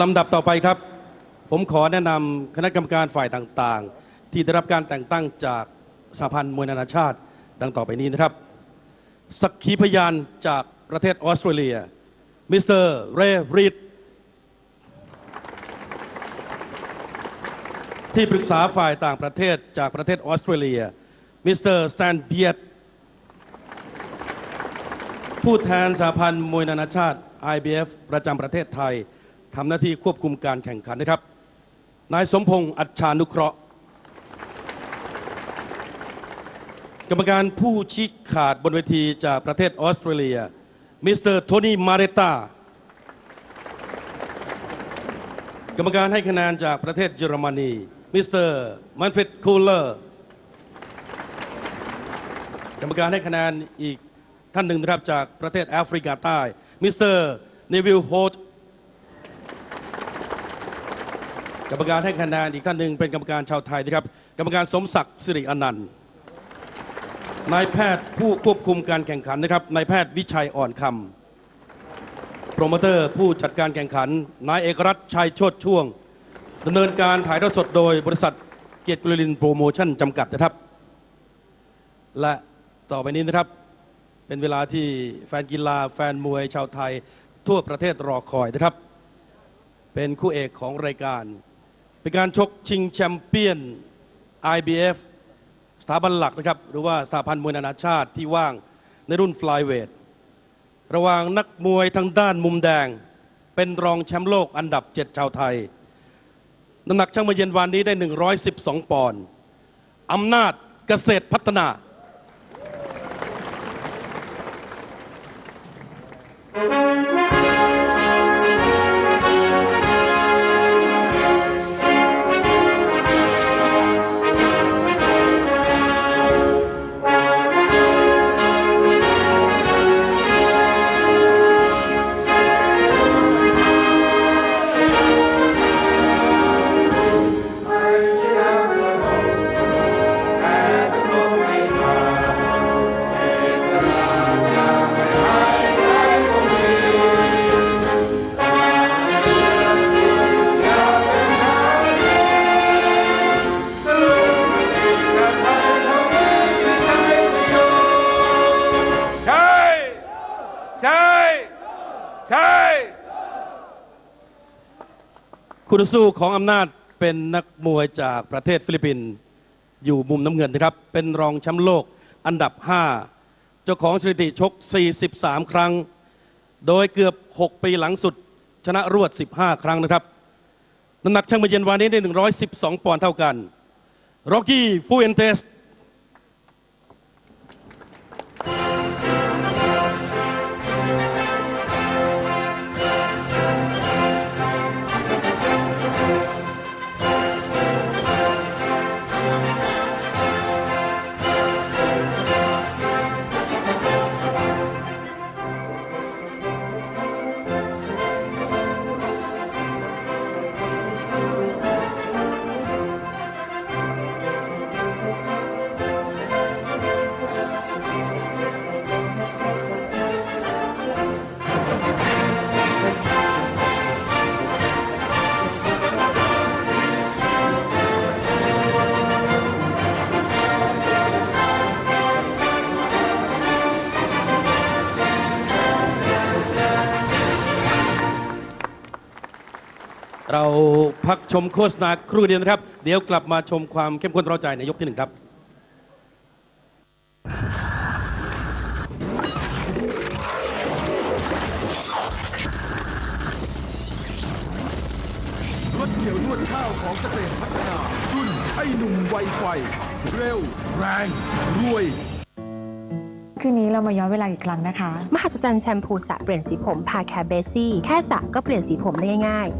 ลำดับต่อไปครับ ผมขอแนะนำคณะกรรมการฝ่ายต่างๆ ที่ได้รับการแต่งตั้งจากสหพันธ์มวยนานาชาติ ดังต่อไปนี้นะครับ สักขีพยานจากประเทศออสเตรเลีย มิสเตอร์เรรีดที่ปรึกษาฝ่ายต่างประเทศจากประเทศออสเตรเลีย มิสเตอร์สแตนเบียตผู้แทนสหพันธ์มวยนานาชาติ IBF ประจำประเทศไทย ทำหน้าที่ควบคุมการแข่งขันนะครับ นายสมพงษ์อัจฉานุเคราะห์ กรรมการผู้ชี้ขาดบนเวทีจากประเทศออสเตรเลีย มิสเตอร์โทนี่มาเรตากรรมการให้คะแนนจากประเทศเยอรมนี มิสเตอร์มันฟริดคูลเลอร์ กรรมการให้คะแนนอีกท่านหนึ่งนะครับจากประเทศแอฟริกาใต้ มิสเตอร์เนวิลโฮต กรรมการให้คะแนนอีกท่านหนึ่งเป็นกรรมการชาวไทยนะครับ กรรมการสมศักดิ์สิริอนันต์นายแพทย์ผู้ควบคุมการแข่งขันนะครับนายแพทย์วิชัยอ่อนคำโปรโมเตอร์ผู้จัดการแข่งขันนายเอกรัตน์ชัยโชติช่วงดำเนินการถ่ายทอดสดโดยบริษัทเกียรติกุลินโปรโมชั่นจำกัดนะครับ และต่อไปนี้นะครับ เป็นเวลาที่แฟนกีฬาแฟนมวยชาวไทยทั่วประเทศรอคอยนะครับ เป็นคู่เอกของรายการ เป็นการชกชิงแชมเปี้ยน IBF สถาบันหลักนะครับ หรือว่าสหพันธ์มวยนานาชาติที่ว่างในรุ่นฟลายเวทระหว่างนักมวยทางด้านมุมแดง เป็นรองแชมป์โลกอันดับ 7 ชาวไทย น้ำหนักช่างมาเย็นวันนี้ได้ 112 ปอนด์อำนาจเกษตรพัฒนา คู่ต่อสู้ของอำนาจเป็นนักมวยจากประเทศฟิลิปปินส์อยู่มุมน้ำเงินนะครับ เป็นรองแชมป์โลกอันดับ 5 เจ้าของสถิติชก 43 ครั้ง โดยเกือบ 6 ปีหลังสุด ชนะรวด 15 ครั้งนะครับ น้ำหนักช่างมาเย็นวันนี้ได้ 112 ปอนด์เท่ากัน ร็อกกี้ฟูเอนเตส พักชมโฆษณาครู่เดียวนะครับ เดี๋ยวกลับมาชมความเข้มข้นเร้าใจในยกที่หนึ่งครับ รถเกี่ยวนวดข้าวของเกษตรพัฒนารุ่นไอ้หนุ่มไวไฟ เร็ว แรง รวย คืนนี้เรามาย้อนเวลาอีกครั้งนะคะ มหัศจรรย์แชมพูสระเปลี่ยนสีผมพาแคร์เบซี่ แค่สระก็เปลี่ยนสีผมได้ง่าย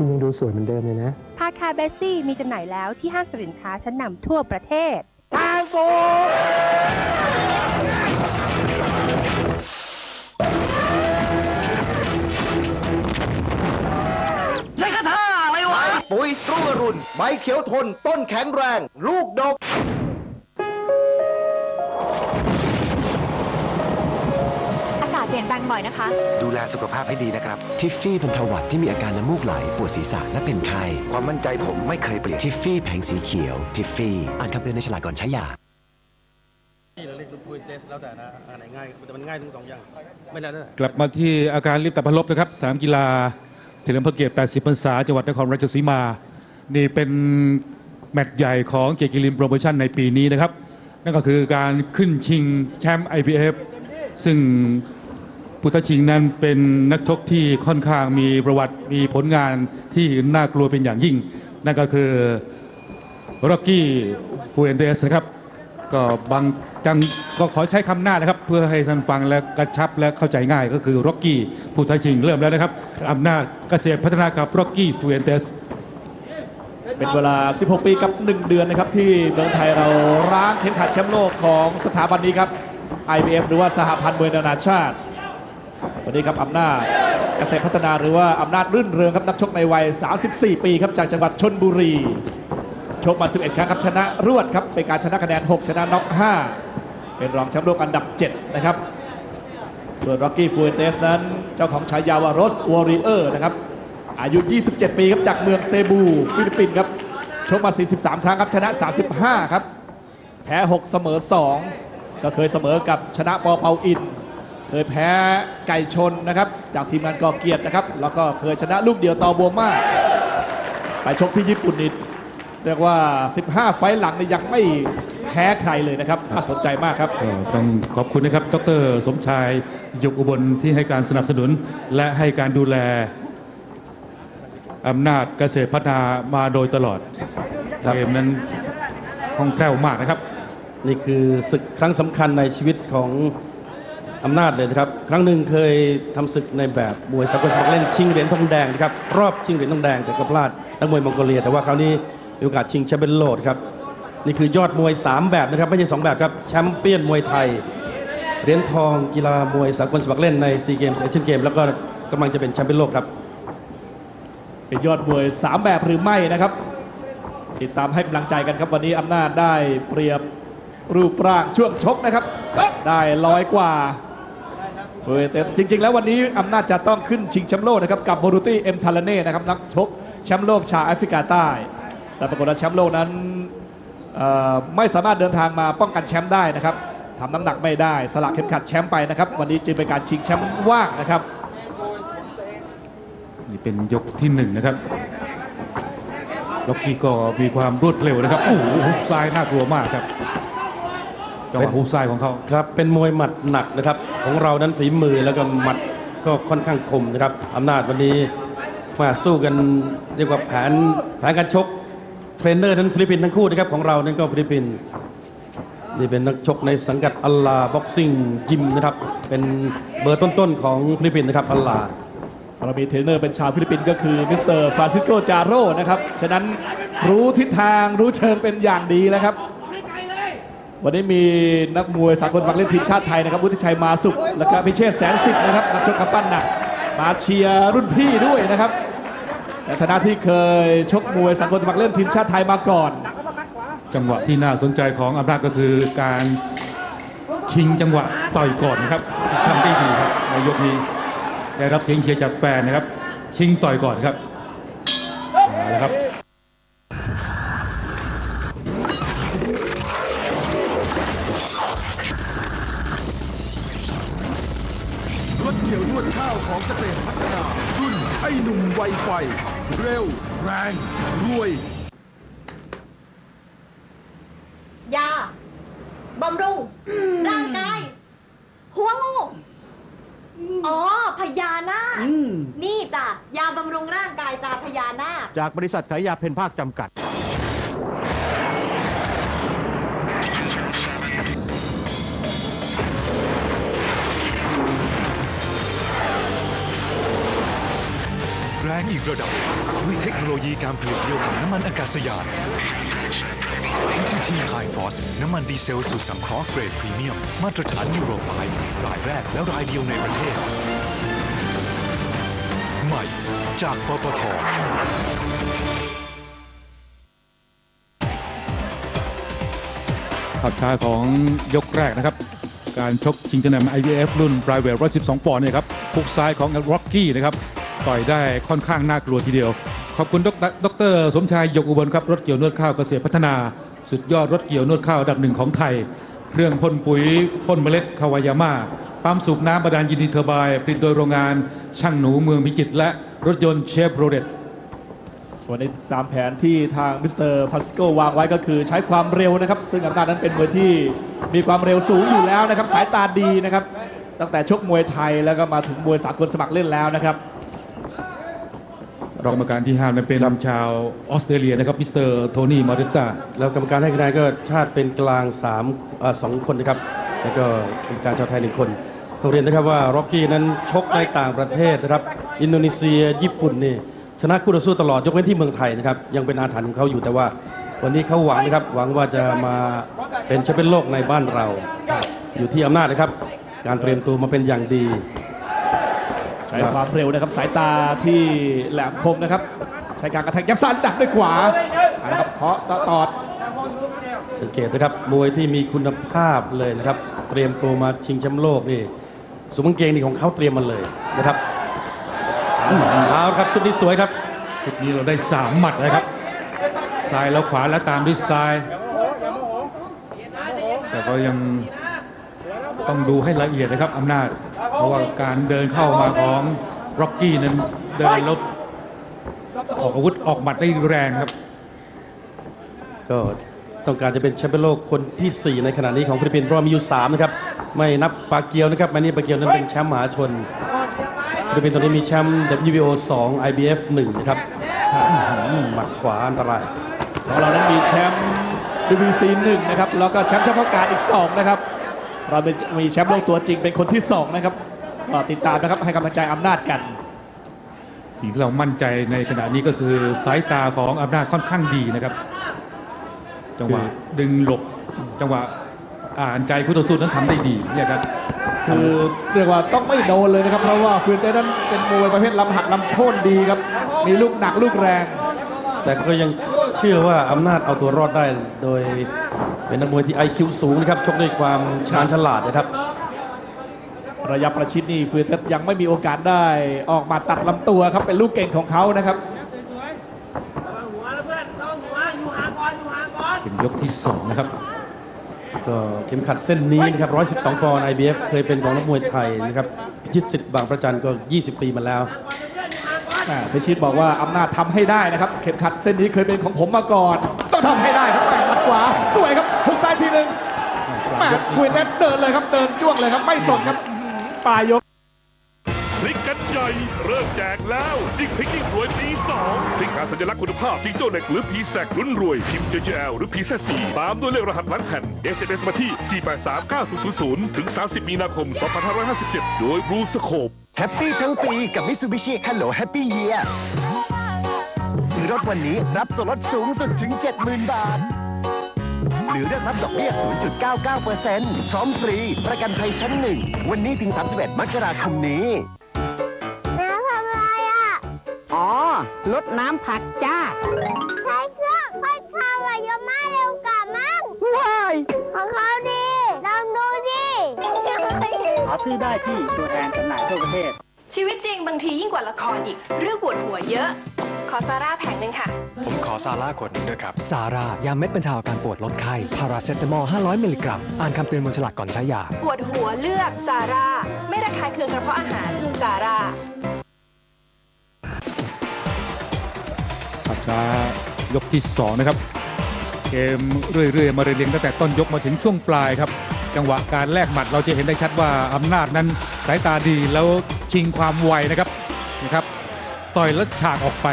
คุณยังดูสวยเหมือนเดิมเลยนะๆพาแคร์เบซี่มีจำหน่ายแล้วที่ห้างสินค้าชั้นนำทั่วประเทศปุ๋ยรุ่งอรุณใบเขียวทน ต้นแข็งแรง ลูกดก อากาศเลี่ยนแปลงบ่อยนะคะ ดูแลสุขภาพให้ดีนะครับ ทิฟฟี่บรรเทาหวัดที่มีอาการน้ำมูกไหล ปวดศีรษะและเป็นไข้ ความมั่นใจผมไม่เคยเปลี่ยน ทิฟฟี่แผงสีเขียว ทิฟฟี่ อ่านคำเตือนในฉลากก่อนใช้ยาที่เราเรียกลูกพูดเทสแล้วแต่นะอันไหนง่ายแต่มันง่ายทั้งสองอย่างไม่ได้ด้วยกลับมาที่อาการลิฟต์ตะพลบนะครับสนามกีฬาเฉลิมพระเกียรติ 80 พรรษา จังหวัดนครราชสีมา นี่เป็นแมตช์ใหญ่ของเกียรติกิรินโปรโมชั่นในปีนี้นะครับ นั่นก็คือการขึ้นชิงแชมป์ IBF ซึ่ง พุทธชิงนั้นเป็นนักชกที่ค่อนข้างมีประวัติมีผลงานที่น่ากลัวเป็นอย่างยิ่ง นั่นก็คือร็อกกี้ฟูเอนเดสนะครับ ก็บางจังก็ขอใช้คำหน้านะครับ เพื่อให้ท่านฟังและกระชับและเข้าใจง่ายก็คือร็อกกี้ผู้ท้าชิงเริ่มแล้วนะครับอำนาจเกษตรพัฒนากับร็อกกี้ฟูเอนเดสเป็นเวลา 16 ปีกับ 1 เดือนนะครับ ที่เมืองไทยเราร้างเข็มขัดแชมป์โลกของสถาบันนี้ครับ IBF หรือว่าสหพันธ์มวยนานาชาติ วันนี้ครับอำนาจเกษตรพัฒนาหรือว่าอำนาจรื่นเรืองครับนักชกในวัย 34 ปีครับจากจังหวัดชนบุรีชกมา 11 ครั้งครับชนะรวดครับเป็นการชนะคะแนน 6 ชนะน็อก 5 เป็นรองแชมป์โลกอันดับ 7 นะครับ ส่วนร็อกกี้ฟูเอเตสนั้น เจ้าของฉายาว่ารสวอริเออร์นะครับ อายุ 27 ปีครับจากเมืองเซบู ฟิลิปปินส์ครับชกมา 43 ครั้งครับชนะ 35 ครับ แพ้ 6 เสมอ 2 ก็เคยเสมอกับชนะปอเปาอิน เคยแพ้ไก่ชนนะครับ จากทีมงานกอเกียรตินะครับ แล้วก็เคยชนะลูกเดียวต่อบัวมาไปชกที่ญี่ปุ่นนี่เรียกว่า 15 ไฟล์หลังนี่ยังไม่แพ้ใครเลยนะครับน่าสนใจมากครับก็ต้องขอบคุณนะครับ ดรสมชายยกอุบลที่ให้การสนับสนุน และให้การดูแลอำนาจเกษตรพัฒนามาโดยตลอดครับเกมนั้นคล่องแคล่วมากนะครับ นี่คือศึกครั้งสำคัญในชีวิตของ อำนาจเลยนะครับ ครั้งหนึ่งเคยทำศึกในแบบมวยสากลสมัครเล่นชิงเหรียญทองแดงนะครับรอบชิงเหรียญทองแดงแต่ก็พลาดนักมวยมองโกเลีย แต่ว่าคราวนี้มีโอกาสชิงแชมป์เป็นโลกครับนี่คือยอดมวย 3 แบบนะครับ ไม่ใช่ 2 แบบครับแชมเปี้ยนมวยไทยเหรียญทองกีฬามวยสากลสมัครเล่นในซีเกมส์เอเชียนเกมแล้วก็กำลังจะเป็นแชมป์เป็นโลกครับ เป็นยอดมวย 3 แบบหรือไม่นะครับ ติดตามให้กำลังใจกันครับวันนี้อำนาจได้เปรียบรูปร่างช่วงชกนะครับ ได้ร้อยกว่า เยแต่จริง ๆ แล้ววันนี้อำนาจจะต้องขึ้นชิงแชมป์โลกนะครับกับโบรูตี้เอ็มทาลเน่นะครับนักชกแชมป์โลกชาวแอฟริกาใต้ แต่ปรากฏว่าแชมป์โลกนั้นไม่สามารถเดินทางมาป้องกันแชมป์ได้นะครับทำน้ำหนักไม่ได้สละเข็มขัดแชมป์ไปนะครับวันนี้จึงเป็นการชิงแชมป์ว่างนะครับนี่เป็นยกที่หนึ่งนะครับล็อกกี้ก็มีความรวดเร็วนะครับโอ้โหซ้ายน่ากลัวมากครับ จังหวะฮุกซ้ายของเขาครับ เป็นมวยหมัดหนักนะครับ ของเรานั้นฝีมือแล้วก็หมัดก็ค่อนข้างคมนะครับอำนาจวันนี้มาสู้กันเรียกว่าแผนแผนการชกเทรนเนอร์นั้นฟิลิปปินส์ทั้งคู่นะครับของเรานั้นก็ฟิลิปปินส์นี่เป็นนักชกในสังกัดอัลลาบ็อกซิ่งยิมนะครับ เป็นเบอร์ต้นๆของฟิลิปปินส์นะครับอัลลาเรามีเทรนเนอร์เป็นชาวฟิลิปปินส์ก็คือมิสเตอร์ฟรานซิสโกจาโร่นะครับ ฉะนั้นรู้ทิศทางรู้เชิงเป็นอย่างดีแล้วครับ วันนี้มีนักมวยสากลฝั่งเล่นทีมชาติไทยนะครับวุฒิชัยมาสุข และก็พิเชษแสนสิทธิ์นะครับนักชกกำปั้นหนักมาเชียร์รุ่นพี่ด้วยนะครับในฐานะที่เคยชกมวยสากลฝั่งเล่นทีมชาติไทยมาก่อน จังหวะที่น่าสนใจของอำนาจก็คือการชิงจังหวะต่อยก่อนนะครับทำได้ดีครับในยกนี้ได้รับเสียงเชียร์จากแฟนนะครับ ชิงต่อยก่อนครับเอาละครับ วนวดข้าวของเกษตรพัฒนารุ่นไอ้หนุ่มไวไฟ เร็ว แรง รวย ยาบำรุง ร่างกาย หัวงู อ๋อ พญานาค นี่จ้ะ ยาบำรุงร่างกายตาพญานาค จากบริษัทขายยาเพนภาคจำกัด แรงอีกระดับ ด้วยเทคโนโลยีการผลิตเดียวกับน้ำมันอากาศยาน PTT High Force น้ำมันดีเซลสูตรสังเคราะห์เกรดพรีเมียม มาตรฐานยูโร5รายแรกและรายเดียวในประเทศ ใหม่จากปตทภาพช้าของยกแรกนะครับ การชกชิงชนะ IBF รุ่น Private 112 ปอนด์เนี่ยครับพุกซ้ายของร็อกกี้นะครับ ต่อยได้ค่อนข้างน่ากลัวทีเดียว ขอบคุณดรดรสมชายยกอุบลครับรถเกี่ยวนวดข้าวเกษตรพัฒนา สุดยอดรถเกี่ยวนวดข้าวอันดับหนึ่งของไทย เครื่องพ่นปุ๋ยพ่นเมล็ดคาวายาม่าปั๊มสูบน้ำบาดาลยินดีเทอร์บน์ผลิตโดยโรงงาน ช่างหนูเมืองพิจิตรและรถยนต์เชฟโรเลตวันนี้ตามแผนที่ทางมิสเตอร์พัสโกวางไว้ก็คือใช้ความเร็วนะครับ ซึ่งอำนาจนั้นเป็นมวยที่มีความเร็วสูงอยู่แล้วนะครับ สายตาดีนะครับ ตั้งแต่ชกมวยไทยแล้วก็มาถึงมวยสากลสมัครเล่นแล้วนะครับ รองกรรมการที่ห้ามนั้นเป็นชาวออสเตรเลียนะครับมิสเตอร์โทนี่มาริต้าแล้วกรรมการให้คะแนนก็ชาติเป็นกลางสามเอ่อสองคนนะครับ แล้วก็กรรมการชาวไทยหนึ่งคนต้องเรียนนะครับว่าร็อกกี้นั้นชกในต่างประเทศนะครับ อินโดนีเซียญี่ปุ่นนี่ชนะคู่ต่อสู้ตลอดยกเว้นที่เมืองไทยนะครับยังเป็นอาถรรพ์ของเขาอยู่แต่ว่า วันนี้เขาหวังนะครับหวังว่าจะมาเป็นแชมเปี้ยนโลกในบ้านเรา อยู่ที่อำนาจนะครับ การเตรียมตัวมาเป็นอย่างดี ใช้ความเร็วนะครับสายตาที่แหลมคมนะครับ ใช้การกระแทกยับซ้ายดักด้วยขวาเอาละครับเคาะตอดสังเกตนะครับมวยที่มีคุณภาพเลยนะครับ เตรียมตัวมาชิงแชมป์โลกนี่สวมกางเกงนี่ของเขาเตรียมมาเลยนะครับอืมเอาครับสุดที่สวยครับชุดนี้เราได้สามหมัดนะครับซ้ายแล้วขวาแล้วตามด้วยซ้าย แต่ก็ยังต้องดูให้ละเอียดนะครับอำนาจ เพราะว่าการเดินเข้ามาของร็อกกี้นั้นเดินแล้วออกอาวุธออกหมัดได้แรงครับ ก็ต้องการจะเป็นแชมป์โลกคนที่ 4 ในขณะนี้ของฟิลิปปินส์เพราะว่ามีอยู่ 3 นะครับ ไม่นับปาเกียวนะครับมานี่ปาเกียวนั้นเป็นแชมป์มหาชนฟิลิปปินส์ตอนนี้มีแชมป์ WBO 2 IBF 1นะครับอื้อหือหมัดขวาอันตรายๆของเรานั้นมีแชมป์ WBC 1นะครับแล้วก็แชมป์เฉพาะการอีก 2 นะครับ เราเป็นมีแชมป์โลกตัวจริงเป็นคนที่2นะครับก็ติดตามนะครับให้กำลังใจอำนาจกัน สิ่งที่เรามั่นใจในขณะนี้ก็คือสายตาของอำนาจค่อนข้างดีนะครับ จังหวะดึงหลบจังหวะอ่านใจคู่ต่อสู้นั้นทำได้ดีเนี่ยครับคือเรียกว่าต้องไม่โดนเลยนะครับ เพราะว่าฟิลเตอร์นั้นเป็นมวยประเภทลำหักลำโค่นดีครับ มีลูกหนักลูกแรง แต่ก็ยังเชื่อว่าอำนาจเอาตัวรอดได้โดย เป็นนักมวยที่ IQ สูงนะครับ ชกด้วยความชาญฉลาดนะครับ ระยะประชิดนี่ฟิลเตอร์ยังไม่มีโอกาสได้ออกมาตัดลำตัวครับ เป็นลูกเก่งของเขานะครับเป็นยกที่สองนะครับ ก็เข็มขัดเส้นนี้นะครับ 112 ปอนด์ IBF เคยเป็นของนักมวยไทยนะครับ พิชิตสิทธิ์บางประจันก็ 20 ปีมาแล้วอ่าพิชิตบอกว่าอำนาจทำให้ได้นะครับ เข็มขัดเส้นนี้เคยเป็นของผมมาก่อน ต้องทำให้ได้ครับแหม่หมัดขวา แหม่คุยเน็ตเดินเลยครับเดินจ้วงเลยครับไม่สนครับอื้อหือปลายยกพลิกกันใหญ่เริ่มแจกแล้วยิ่งพลิกยิ่งรวยปีสองพลิกหาสัญลักษณ์คุณภาพจิงโจ้เหล็กหรือพีแซกลุ้นรวยพิมพ์ JJL หรือพีแซสี่ตามด้วยเลขรหัสล้านแผ่น SMS มาที่ 4839000 ถึง 30 มีนาคม 2557 โดยบลูสโคปแฮปปี้ทั้งปีกับ Mitsubishi Hello Happy Year ซื้อรถวันนี้รับส่วนลดสูงสุดถึง 70,000 บาท หรือเลือกรับดอกเบี้ย 0.99%พร้อมฟรี ประกันภัยชั้นหนึ่ง วันนี้ถึง 31 มกราคมนี้แม่ทำอะไรอะ อ๋อลดน้ำผักจ้า ใช้เครื่องพัดข้าวเยอะมากเร็วกว่ามั้งว้าย ของเขาดี ลองดูดิ หาซื้อได้ที่ตัวแทนจำหน่ายทั่วประเทศ ชีวิตจริงบางทียิ่งกว่าละครอีก เรื่องปวดหัวเยอะ ขอซาร่าแผงหนึ่งค่ะ ผมขอซาร่าขวดหนึงด้วยครับ ซาร่ายาเม็ดบรรเทาอาการปวดลดไข้ พาราเซตามอล 500 มิลลิกรัม อ่านคำเตือนบนฉลากก่อนใช้ยา ปวดหัวเลือกซาร่า ไม่ระคายเคืองกระเพาะอาหารซาร่าภาพช้ายกที่สองนะครับ เกมเรื่อยๆ มาเรียงตั้งแต่ต้นยกมาถึงช่วงปลายครับ จังหวะการแลกหมัดเราจะเห็นได้ชัดว่าอำนาจนั้น สายตาดีแล้วชิงความไวนะครับนะครับ ต่อยแล้วฉากออกไป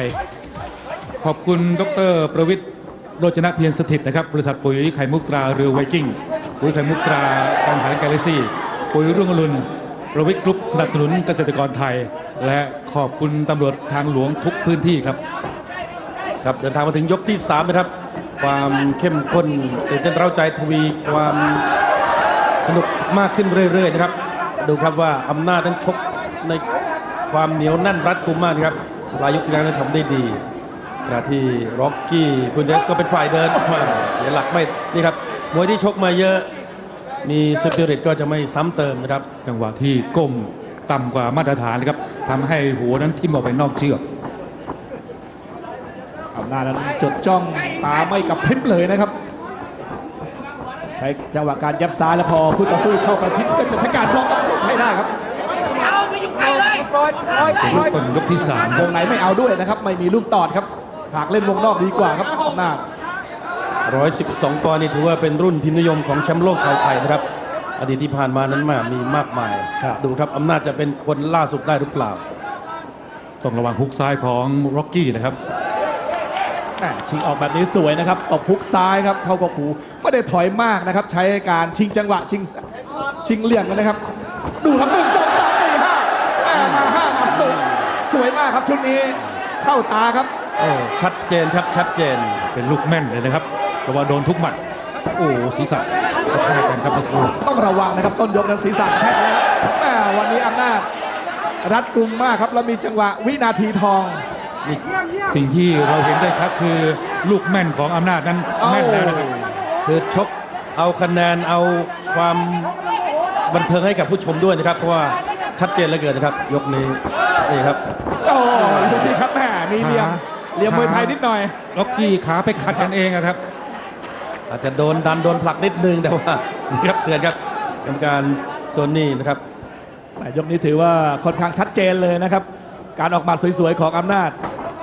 ขอบคุณดรประวิทย์โรจนะเพียรสถิตนะครับบริษัทปุ๋ยไข่มุกตราเรือไวกิ้งปุ๋ยไข่มุกตราการหารกาเลซี่ปุ๋ยรุ่งอรุณประวิทย์กรุ๊ปสนับสนุนเกษตรกรไทย และขอบคุณตำรวจทางหลวงทุกพื้นที่ครับ ครับเดินทางมาถึงยกที่3นะครับ ความเข้มข้นตื่นเต้นเร้าใจทวีความสนุกมากขึ้นเรื่อยๆนะครับ ดูครับว่าอำนาจนั้นชกในความเหนียวแน่นรัดกุมมากนะครับลายยกที่แล้วนั้นทำได้ดีขณะที่ร็อกกี้คุณเดสก็เป็นฝ่ายเดินมาเสียหลักไม่นี่ครับมวยที่ชกมาเยอะมีสปิริตก็จะไม่ซ้ำเติมนะครับ จังหวะที่ก้มต่ำกว่ามาตรฐานนะครับทำให้หัวนั้นทิ่มออกไปนอกเชือกอำนาจนั้นจดจ้องตาไม่กับพริบเลยนะครับใช้จังหวะการยับซ้ายแล้วพอคู่ต่อสู้เข้าประชิดก็จะใช้การบล็อก ไม่ได้ครับเป็นลูกต้นยกที่สามวงไหนไม่เอาด้วยนะครับ ไม่มีลูกตอดครับหากเล่นวงนอกดีกว่าครับอำนาจ112ปอนด์นี่ถือว่าเป็นรุ่นพิมพ์นิยมของแชมป์โลกชาวไทยนะครับ อดีตที่ผ่านมานั้นมามีมากมาย ดูครับอำนาจจะเป็นคนล่าสุดได้หรือเปล่า ต้องระวังฮุกซ้ายของร็อกกี้นะครับแหม่ชิงออกแบบนี้สวยนะครับตบพุกซ้ายครับ เข้ากกหูไม่ได้ถอยมากนะครับ ใช้การชิงจังหวะชิงชิงเหลี่ยมกันนะครับ ดูครับหนึ่งสองสามสี่ห้าแหม่มาห้ามาสวยสวยมากครับชุดนี้เข้าตาครับ โอ้ชัดเจนครับชัดเจนเป็นลูกแม่นเลยนะครับเพราะว่าโดนทุกหมัดโอ้ศีรษะกระแทกกันครับเมื่อสักครู่ต้องระวังนะครับต้นยกนั้นศีรษะแทกแล้วแหม่วันนี้อำนาจรัดกุมมากครับแล้วมีจังหวะวินาทีทอง นี่สิ่งที่เราเห็นได้ชัดคือลูกแม่นของอำนาจนั้นแม่นแล้วนะครับ คือชกเอาคะแนนเอาความ บันเทิงให้กับผู้ชมด้วยนะครับ เพราะว่าชัดเจนเหลือเกินนะครับ ยกนี้นี่ครับ โอ้ดูสิครับแหม่มีเหลี่ยมเหลี่ยมมวยไทยนิดหน่อย ล็อกกี้ขาไปขัดกันเองอะครับ อาจจะโดนดันโดนผลักนิดนึงแต่ว่านี่ครับเตือนครับกรรมการโซนนี่นะครับ แต่ยกนี้ถือว่าค่อนข้างชัดเจนเลยนะครับ การออกหมัดสวยๆของอำนาจ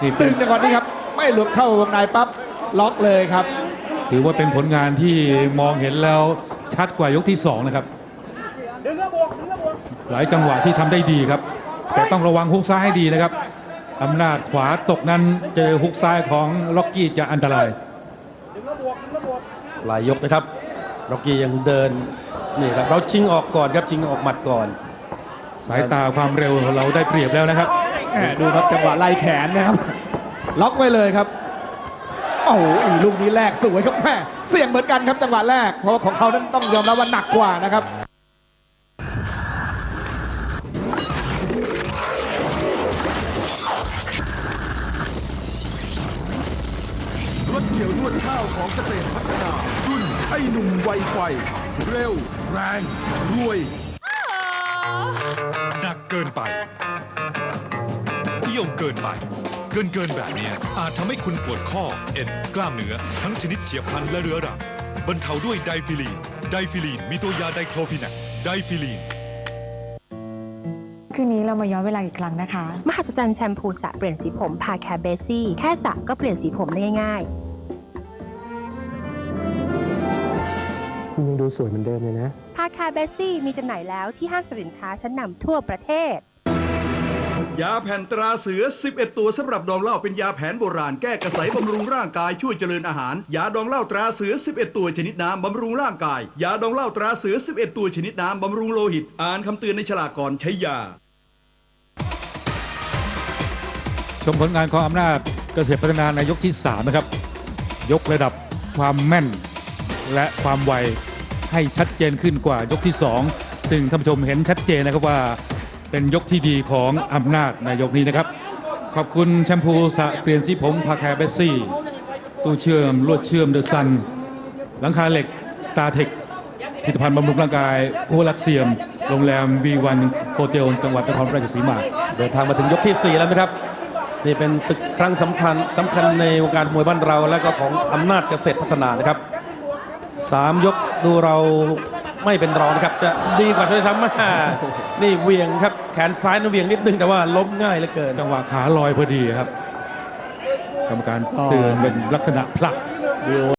นี่เป็ตึน งจังหวะนี้ครับ ไม่หลุดเข้าวงในปั๊บล็อกเลยครับ ถือว่าเป็นผลงานที่มองเห็นแล้วชัดกว่ายกที่สองนะครับ หลายจังหวะที่ทำได้ดีครับ แต่ต้องระวังฮุกซ้ายให้ดีนะครับอำนาจขวาตกนั้นเจอฮุกซ้ายของล็อกกี้จะอันตรายหลายยกนะครับร็อกกี้ยังเดินนี่ครับเราชิงออกก่อนครับชิงออกหมัดก่อน สายตาความเร็วเราได้เปรียบแล้วนะครับแหม่ดูครับจังหวะไล่แขนนะครับ ล็อกไว้เลยครับโอ้โหอีลูกนี้แรกสวยครับแม่เสี่ยงเหมือนกันครับจังหวะแรกเพราะว่าของเขานั้นต้องยอมรับว่าหนักกว่านะครับ เกี่ยวนวดข้าวของเกษตรพัฒนารุ่นไอ้หนุ่มไวไฟ เร็ว แรง รวย หนักเกินไปเอี่ยวเกินไป เกินเกินแบบนี้อาจทำให้คุณปวดข้อ เอ็น กล้ามเนื้อ ทั้งชนิดเฉียบพลันและเรื้อรังบรรเทาด้วยไดฟิลีน ไดฟิลีน มีตัวยาไดโครฟินักไดฟิลีนคืนนี้เรามาย้อนเวลาอีกครั้งนะคะ มหัศจรรย์แชมพูสระเปลี่ยนสีผมพาแคร์เบซี่ แค่สระก็เปลี่ยนสีผมได้ง่าย คุณยังดูสวยเหมือนเดิมเลยนะๆพาแคร์เบซี่มีจำหน่ายแล้วที่ห้างสรรพสินค้าชั้นนำทั่วประเทศ ยาแผ่นตราเสือ 11 ตัวสำหรับดองเหล้าเป็นยาแผนโบราณแก้กระสายบำรุงร่างกายช่วยเจริญอาหาร ยาดองเหล้าตราเสือ 11 ตัวชนิดน้ำบำรุงร่างกาย ยาดองเหล้าตราเสือ 11 ตัวชนิดน้ำบำรุงโลหิต อ่านคำเตือนในฉลากก่อนใช้ยา ชมผลงานของอำนาจเกษตรพัฒนาในยกที่ 3 นะครับ ยกระดับความแม่น และความไวให้ชัดเจนขึ้นกว่ายกที่ 2 ซึ่งท่านผู้ชมเห็นชัดเจนนะครับว่าเป็นยกที่ดีของอำนาจในยกนี้นะครับ ขอบคุณแชมพูสะเปลี่ยนสีผมพาแคร์เบสซี่ ตู้เชื่อมลวดเชื่อมเดอะซัน หลังคาเหล็กสตาร์เทคผลิตภัณฑ์บำรุงร่างกายโอลักเซียม โรงแรม V1 โฮเทลจังหวัดนครราชสีมา เดินทางมาถึงยกที่ 4 แล้วนะครับ นี่เป็นศึกครั้งสำคัญสำคัญในวงการมวยบ้านเรา และก็ของอำนาจเกษตรพัฒนานะครับ สามยกดูเราไม่เป็นรองนะครับ จะดีกว่าช่วยซ้ำมานี่เหวียงครับ แขนซ้ายนั้นเหวียงนิดนึงแต่ว่าล้มง่ายเหลือเกินจังหวะขาลอยพอดีครับ กรรมการเตือนเป็นลักษณะผลัก